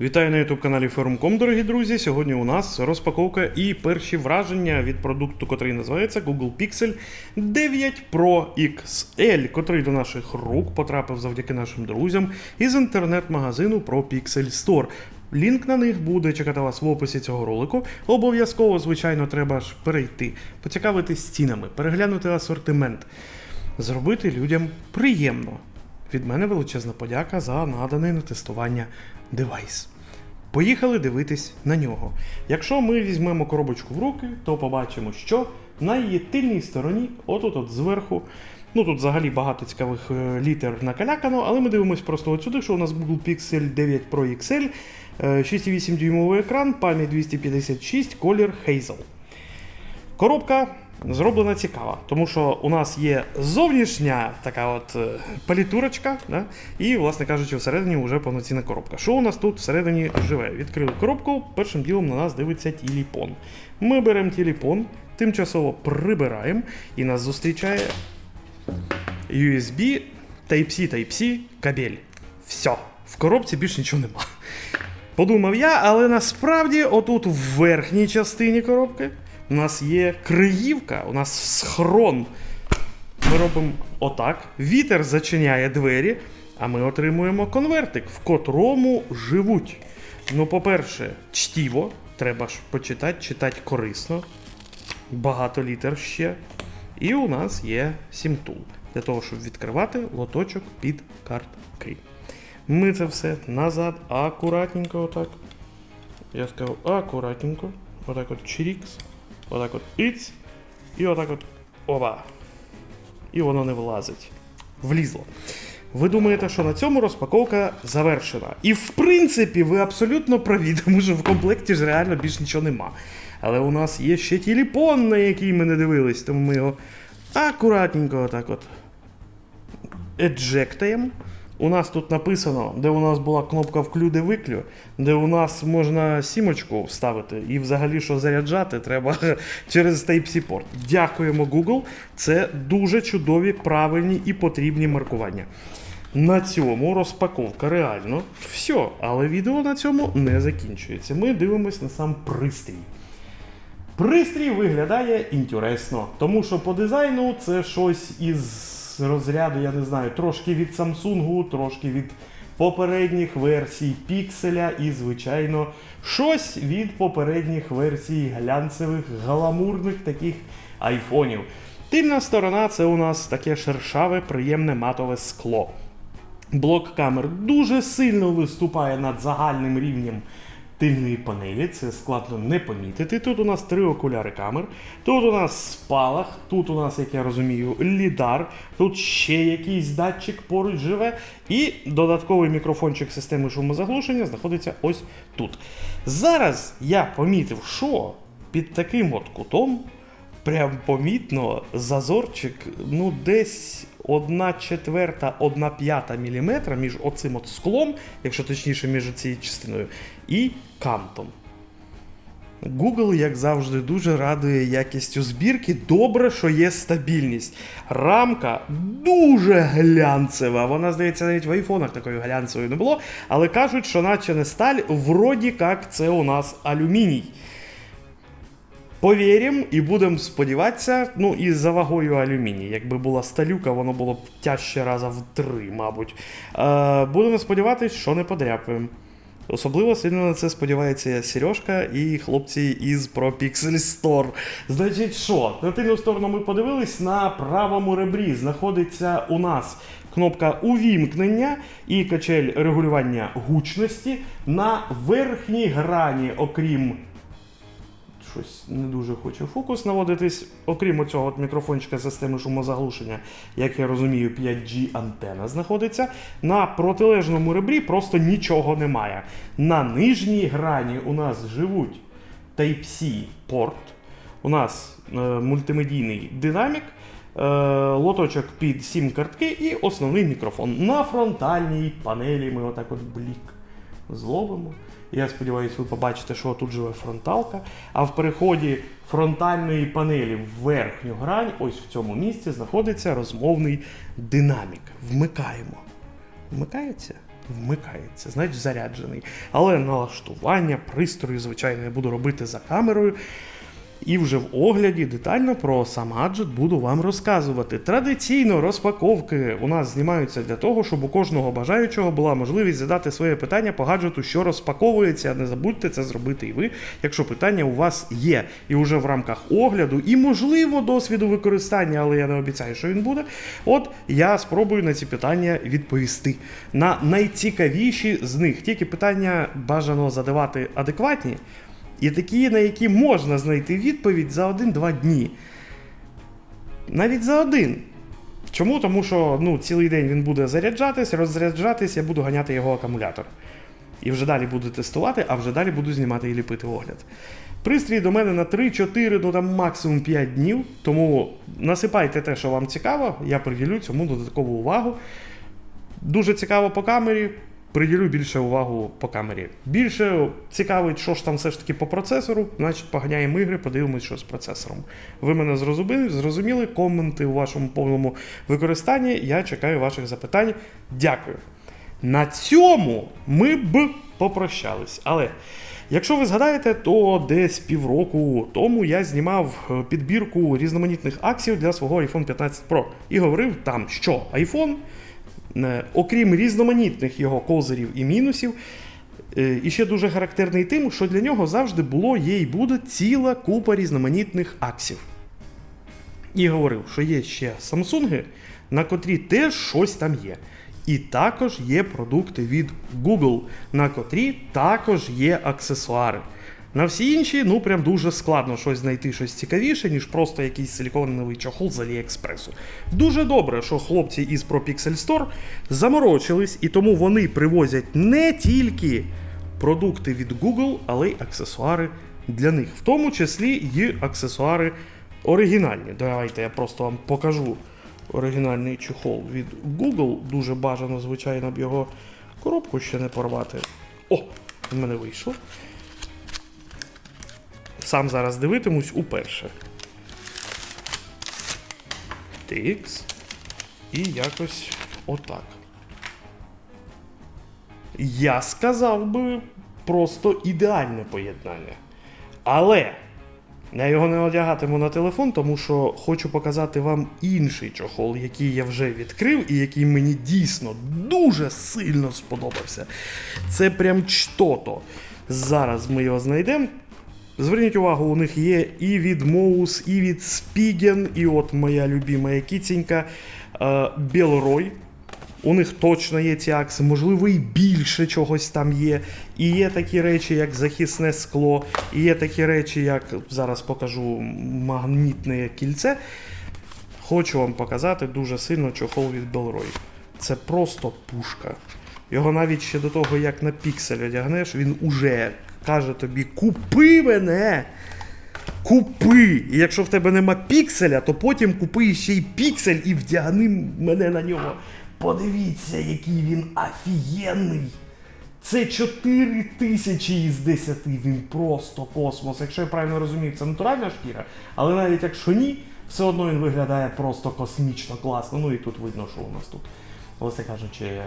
Вітаю на youtube каналі Forum.com, дорогі друзі. Сьогодні у нас розпаковка і перші враження від продукту, котрий називається Google Pixel 9 Pro XL, котрий до наших рук потрапив завдяки нашим друзям із інтернет-магазину Pro Pixel Store. Лінк на них буде чекати вас в описі цього ролику. Обов'язково, звичайно, треба ж перейти, поцікавитись цінами, переглянути асортимент, зробити людям приємно. Від мене величезна подяка за наданий на тестування девайс. Поїхали дивитись на нього. Якщо ми візьмемо коробочку в руки, то побачимо, що на її тильній стороні, отут от зверху, ну тут взагалі багато цікавих е, літер накалякано, але ми дивимося просто от сюди, що у нас Google Pixel 9 Pro XL, е, 6,8 дюймовий екран, пам'ять 256, колір Hazel. Коробка зроблена цікава, тому що у нас є зовнішня така от е, палітурочка, да? і, власне кажучи, всередині вже повноцінна коробка. Що у нас тут всередині живе? Відкрили коробку, першим ділом на нас дивиться тіліпон. Ми беремо тіліпон, тимчасово прибираємо, і нас зустрічає USB Type-C Type-C кабель. Все, в коробці більше нічого нема. Подумав я, але насправді, отут в верхній частині коробки у нас є криївка, у нас схрон. Ми робимо отак. Вітер зачиняє двері, а ми отримуємо конвертик, в котрому живуть. Ну, по-перше, чтіво. Треба ж почитати, читати корисно. Багато літер ще. І у нас є сімтул для того, щоб відкривати лоточок під картки. Ми це все назад, акуратненько, отак. Я сказав акуратненько. Отак от чирікс. Отак от іць. І отак от оба. І воно не вилазить. Влізло. Ви думаєте, що на цьому розпаковка завершена. І в принципі, ви абсолютно праві, тому що в комплекті ж реально більш нічого нема. Але у нас є ще телефон, на який ми не дивились, тому ми його акуратненько отак от еджектаємо. У нас тут написано, де у нас була кнопка вклюде-виклю, де у нас можна сімочку вставити і взагалі що заряджати треба через Type-C порт. Дякуємо Google. Це дуже чудові, правильні і потрібні маркування. На цьому розпаковка реально все, але відео на цьому не закінчується. Ми дивимось на сам пристрій. Пристрій виглядає інтересно, тому що по дизайну це щось із розряду, я не знаю, трошки від Samsung, трошки від попередніх версій Пікселя і, звичайно, щось від попередніх версій глянцевих, гламурних таких айфонів. Тильна сторона це у нас таке шершаве, приємне матове скло. Блок камер дуже сильно виступає над загальним рівнем тильної панелі, це складно не помітити. Тут у нас три окуляри камер, тут у нас спалах, тут у нас, як я розумію, лідар, тут ще якийсь датчик поруч живе, і додатковий мікрофончик системи шумозаглушення знаходиться ось тут. Зараз я помітив, що під таким от кутом. Прям помітно зазорчик, ну десь 1 четверта, 1 п'ята міліметра між оцим от склом, якщо точніше, між цією частиною, і кантом. Google, як завжди, дуже радує якістю збірки. Добре, що є стабільність. Рамка дуже глянцева. Вона, здається, навіть в айфонах такої глянцевої не було. Але кажуть, що наче не сталь, вроді як це у нас алюміній. Повіримо і будемо сподіватися, ну і за вагою алюміній. Якби була сталюка, воно було б тяжче раза в три, мабуть. Е, будемо сподіватися, що не подряпаємо. Особливо сильно на це сподівається Сережка і хлопці із Pro Pixel Store. Значить, що? На тильну сторону ми подивились, на правому ребрі знаходиться у нас кнопка увімкнення і качель регулювання гучності. На верхній грані, окрім щось не дуже хоче фокус наводитись. Окрім цього от мікрофончика системи шумозаглушення, як я розумію, 5G антена знаходиться. На протилежному ребрі просто нічого немає. На нижній грані у нас живуть Type-C порт. У нас е, мультимедійний динамік. е, Лоточок під сім картки і основний мікрофон. На фронтальній панелі ми отак от блік зловимо. Я сподіваюся, ви побачите, що тут живе фронталка. А в переході фронтальної панелі в верхню грань, ось в цьому місці, знаходиться розмовний динамік. Вмикаємо. Вмикається? вмикається, значить заряджений. Але налаштування пристрою, звичайно, я буду робити за камерою. І вже в огляді детально про сам гаджет буду вам розказувати. Традиційно розпаковки у нас знімаються для того, щоб у кожного бажаючого була можливість задати своє питання по гаджету, що розпаковується. Не забудьте це зробити і ви, якщо питання у вас є. І вже в рамках огляду, і можливо досвіду використання, але я не обіцяю, що він буде. От я спробую на ці питання відповісти. На найцікавіші з них. Тільки питання бажано задавати адекватні. І такі, на які можна знайти відповідь за один-два дні. Навіть за один. Чому? Тому що ну, цілий день він буде заряджатись, розряджатись, я буду ганяти його акумулятор. І вже далі буду тестувати, а вже далі буду знімати і ліпити огляд. Пристрій до мене на 3-4, ну там максимум 5 днів. Тому насипайте те, що вам цікаво, я приділю цьому додаткову увагу. Дуже цікаво по камері. Приділю більше увагу по камері. Більше цікавить, що ж там все ж таки по процесору, значить поганяємо ігри, подивимось, що з процесором. Ви мене зрозуміли, зрозуміли коменти у вашому повному використанні. Я чекаю ваших запитань. Дякую. На цьому ми б попрощались. Але якщо ви згадаєте, то десь півроку тому я знімав е, підбірку різноманітних акцій для свого iPhone 15 Pro і говорив там, що iPhone. Е, Окрім різноманітних його козирів і мінусів, е, і ще дуже характерний тим, що для нього завжди було, є і буде ціла купа різноманітних аксів. І говорив, що є ще Samsung, на котрі теж щось там є. І також є продукти від Google, на котрі також є аксесуари. На всі інші, ну прям дуже складно щось знайти щось цікавіше, ніж просто якийсь силіконовий чохол з Аліекспресу. Дуже добре, що хлопці із ProPixel Store заморочились, і тому вони привозять не тільки продукти від Google, але й аксесуари для них, в тому числі і аксесуари оригінальні. Давайте я просто вам покажу оригінальний чохол від Google. Дуже бажано, звичайно, б його коробку ще не порвати. О, в мене вийшло. Сам зараз дивитимусь уперше. Тикс. І якось отак. Я сказав би просто ідеальне поєднання. Але я його не одягатиму на телефон, тому що хочу показати вам інший чохол, який я вже відкрив і який мені дійсно дуже сильно сподобався. Це прям что-то. Зараз ми його знайдемо. Зверніть увагу, у них є і від Моус, і від Spigen, і от моя любима кіценька е, Белрой. У них точно є ці акси, можливо, і більше чогось там є. І є такі речі, як захисне скло, і є такі речі, як зараз покажу магнітне кільце. Хочу вам показати дуже сильно чохол від Белрой. Це просто пушка. Його навіть ще до того, як на піксель одягнеш, він уже каже тобі: Купи мене! Купи! І якщо в тебе нема пікселя, то потім купи ще й піксель і вдягни мене на нього. Подивіться, який він офігенний! Це 4 тисячі із 10, він просто космос. Якщо я правильно розумію, це натуральна шкіра, але навіть якщо ні, все одно він виглядає просто космічно класно. Ну і тут видно, що у нас тут, власне кажучи, е,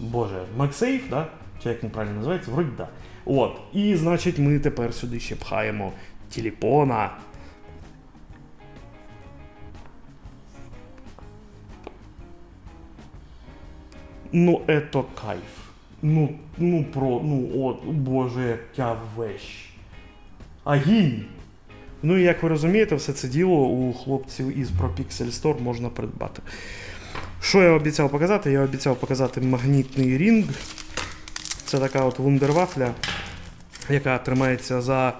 боже, MagSafe, да? Чи як він правильно називається, вроді да. От. І значить, ми тепер сюди ще пхаємо телефона. Ну, это кайф. Ну, ну про, ну от, боже, яка вещь. Агінь. Ну і як ви розумієте, все це діло у хлопців із ProPixel Store можна придбати. Що я обіцяв показати? Я обіцяв показати магнітний рінг. Це така от вундервафля, яка тримається за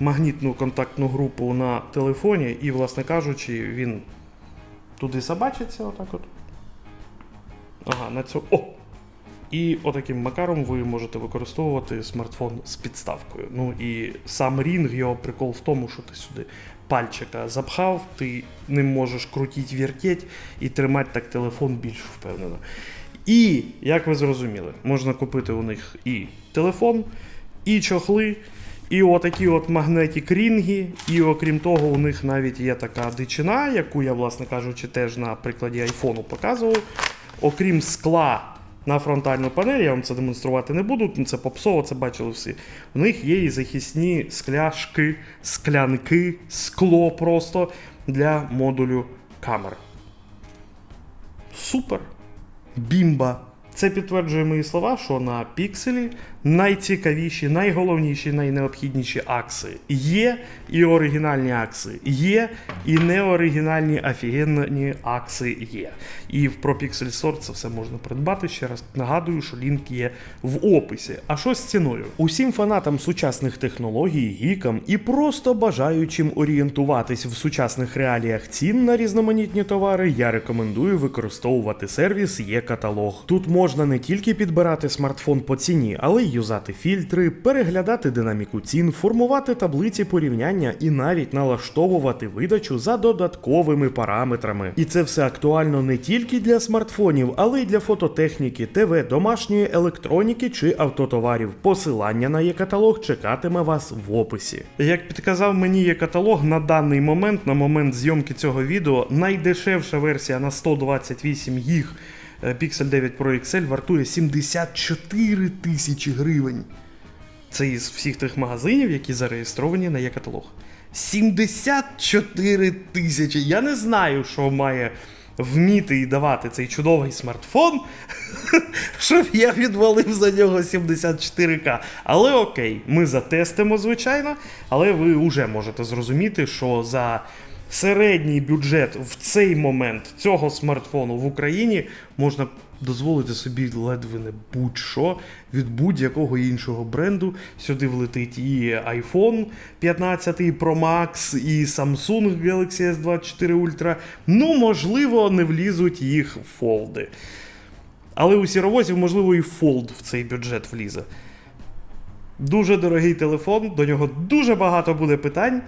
магнітну контактну групу на телефоні, і, власне кажучи, він туди собачиться, отак от. Ага, на цьому. О! І отаким макаром ви можете використовувати смартфон з підставкою. Ну і сам рінг, його прикол в тому, що ти сюди пальчика запхав, ти ним можеш крутити, вертеть і тримати так телефон більш впевнено. І, як ви зрозуміли, можна купити у них і телефон, і чохли, і отакі от магнетик рінги. І окрім того, у них навіть є така дичина, яку я, власне кажучи, теж на прикладі айфону показував. Окрім скла на фронтальну панель. Я вам це демонструвати не буду. Це попсово, це бачили всі. У них є і захисні скляшки, склянки, скло просто для модулю камер. Супер! Бімба! Це підтверджує мої слова, що на пікселі найцікавіші, найголовніші, найнеобхідніші акси є, і оригінальні акси є, і неоригінальні офігенні акси є. І в ProPixel Store це все можна придбати. Ще раз нагадую, що лінк є в описі. А що з ціною? Усім фанатам сучасних технологій, гікам і просто бажаючим орієнтуватись в сучасних реаліях цін на різноманітні товари, я рекомендую використовувати сервіс Є-каталог. Тут можна не тільки підбирати смартфон по ціні, але й юзати фільтри, переглядати динаміку цін, формувати таблиці порівняння і навіть налаштовувати видачу за додатковими параметрами. І це все актуально не тільки для смартфонів, але й для фототехніки, ТВ, домашньої електроніки чи автотоварів. Посилання на є-каталог чекатиме вас в описі. Як підказав мені є каталог на даний момент, на момент зйомки цього відео, найдешевша версія на 128 гіг е, Pixel 9 Pro XL вартує 74 тисячі гривень. Це із всіх тих магазинів, які зареєстровані на є-каталог. 74 тисячі. Я не знаю, що має вміти і давати цей чудовий смартфон, щоб я відвалив за нього 74к. Але окей, ми затестимо, звичайно, але ви вже можете зрозуміти, що за середній бюджет в цей момент цього смартфону в Україні можна дозволити собі ледве не будь-що від будь-якого іншого бренду. Сюди влетить і iPhone 15 Pro Max, і Samsung Galaxy S24 Ultra. Ну, можливо, не влізуть їх фолди. Але у сіровозів, можливо, і фолд в цей бюджет влізе. Дуже дорогий телефон, до нього дуже багато буде питань.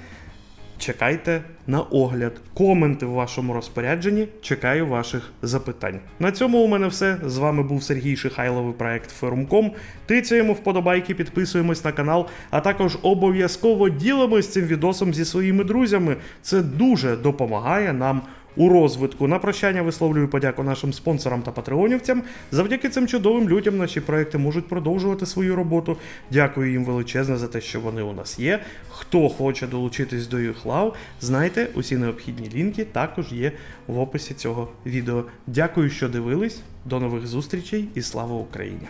Чекайте на огляд. Коменти в вашому розпорядженні. Чекаю ваших запитань. На цьому у мене все. З вами був Сергій Шихайловий проект Ферум.ком. Тицяємо вподобайки, підписуємось на канал, а також обов'язково ділимось цим відосом зі своїми друзями. Це дуже допомагає нам у розвитку. На прощання висловлюю подяку нашим спонсорам та патреонівцям. Завдяки цим чудовим людям наші проекти можуть продовжувати свою роботу. Дякую їм величезне за те, що вони у нас є. Хто хоче долучитись до їх лав, знайте, усі необхідні лінки також є в описі цього відео. Дякую, що дивились. До нових зустрічей і слава Україні!